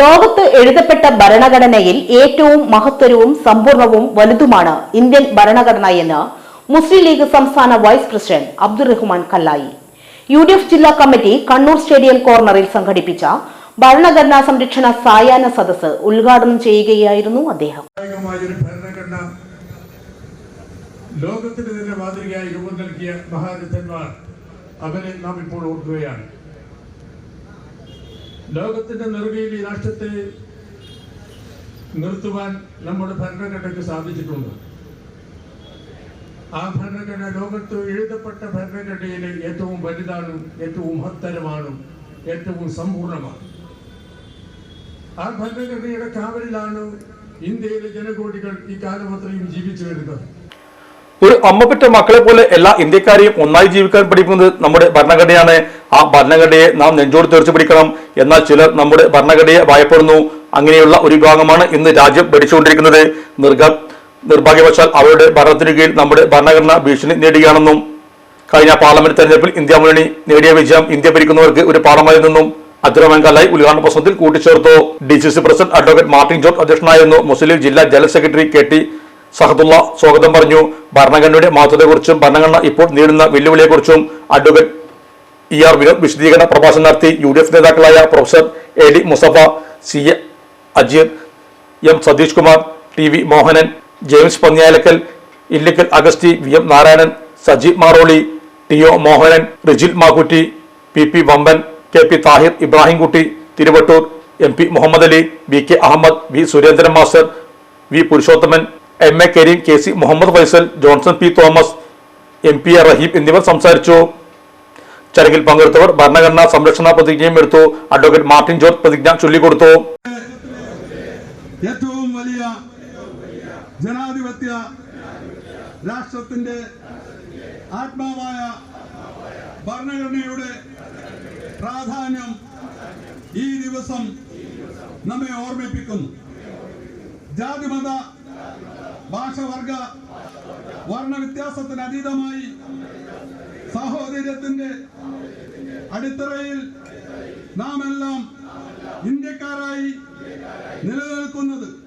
ലോകത്ത് എഴുതപ്പെട്ട ഭരണഘടനയിൽ ഏറ്റവും മഹത്തരവും സമ്പൂർണവും വലുതുമാണ് ഇന്ത്യൻ ഭരണഘടന എന്ന് മുസ്ലിം ലീഗ് സംസ്ഥാന vice president Abdurahman Kallayi. U D F ജില്ലാ കമ്മിറ്റി കണ്ണൂർ സ്റ്റേഡിയം കോർണറിൽ സംഘടിപ്പിച്ച ഭരണഘടനാ സംരക്ഷണ സായാഹ്ന സദസ് ഉദ്ഘാടനം ചെയ്യുകയായിരുന്നു അദ്ദേഹം. ലോകത്തിനെതിരെ ലോകത്തിന് തന്നെ മാതൃകയായി രൂപം നൽകിയ മഹാരഥന്മാർ അവരെ നാം ഇപ്പോൾ ഓർക്കുകയാണ്. ലോകത്തിന്റെ നെറുകയിൽ ഈ രാഷ്ട്രത്തെ നിർത്തുവാൻ നമ്മുടെ ഭരണഘടനയ്ക്ക് സാധിച്ചിട്ടുണ്ട്. ആ ഭരണഘടന ലോകത്ത് എഴുതപ്പെട്ട ഭരണഘടനയിലെ ഏറ്റവും വലുതാണ് ഏറ്റവും മഹത്തരമാണ് ഏറ്റവും സമ്പൂർണമാണ്. ആ ഭരണഘടനയുടെ കാവലിലാണ് ഇന്ത്യയിലെ ജനകോടികൾ ഈ കാലമത്രയും ജീവിച്ചു വരുന്നത്. ഒരു അമ്മ പെറ്റ മക്കളെ പോലെ എല്ലാ ഇന്ത്യക്കാരെയും ഒന്നായി ജീവിക്കാൻ പഠിക്കുന്നത് നമ്മുടെ ഭരണഘടനയാണ്. ആ ഭരണഘടനയെ നാം നെഞ്ചോട് തീർച്ചു പിടിക്കണം എന്നാൽ ചിലർ നമ്മുടെ ഭരണഘടനയെ ഭയപ്പെടുന്നു. അങ്ങനെയുള്ള ഒരു വിഭാഗമാണ് ഇന്ന് രാജ്യം ഭരിച്ചുകൊണ്ടിരിക്കുന്നത്. നിർഗ നിർഭാഗ്യവശാൽ അവരുടെ ഭരണത്തിന് കീഴിൽ നമ്മുടെ ഭരണഘടന ഭീഷണി നേടുകയാണെന്നും കഴിഞ്ഞ പാർലമെന്റ് തെരഞ്ഞെടുപ്പിൽ ഇന്ത്യ മുന്നണി നേടിയ വിജയം ഇന്ത്യ ഭരിക്കുന്നവർക്ക് ഒരു പാഠമായി നിന്നും അബ്ദുറഹ്മാൻ കല്ലായി ഉദ്ഘാടന പ്രസംഗത്തിൽ കൂട്ടിച്ചേർത്തു. D C C president advocate Martin George അധ്യക്ഷനായിരുന്നു. മുസ്ലിം ലീഗ് ജില്ലാ general secretary K T Sahadulla സ്വാഗതം പറഞ്ഞു. ഭരണഘടനയുടെ മഹത്വത്തെക്കുറിച്ചും ഭരണഘടന ഇപ്പോൾ നേരിടുന്ന വെല്ലുവിളിയെക്കുറിച്ചും അഡ്വക്കേറ്റ് ഇ ആർ വിനോദ് വിശദീകരണ പ്രഭാഷണം നടത്തി യു ഡി എഫ് നേതാക്കളായ professor A D Musafa C A Ajeer M Satheesh Kumar T V Mohanan James Panniyalakkal Illikkal Agusti V M Narayanan Saji Maroli T O Mohanan Rijil Makkutty P P Vamban K P Thahir Ibrahimkutty Thiruvattoor M P Muhammad Ali V K Ahmed V Surendran master V Purushothaman M A Kareem K C Muhammad Faisal Johnson P Thomas M P A Raheem എന്നിവർ സംസാരിച്ചു. ചടങ്ങിൽ പങ്കെടുത്തവർ ഭരണഘടനാ സംരക്ഷണ പ്രതിജ്ഞയും എടുത്തു. Advocate Martin George പ്രതിജ്ഞ ചൊല്ലിക്കൊടുത്തു. ഏറ്റവും വലിയ ജനാധിപത്യ രാഷ്ട്രത്തിന്റെ ആത്മാവായ ഭരണഘടനയുടെ പ്രാധാന്യം ഈ ദിവസം നമ്മെ ഓർമ്മിപ്പിക്കുന്നു ജാതിമത ഭാഷവർഗ വർണ വ്യത്യാസത്തിന് അതീതമായി സഹോദര്യത്തിന്റെ അടിത്തറയിൽ നാം എല്ലാം ഇന്ത്യക്കാരായി നിലനിൽക്കുന്നത്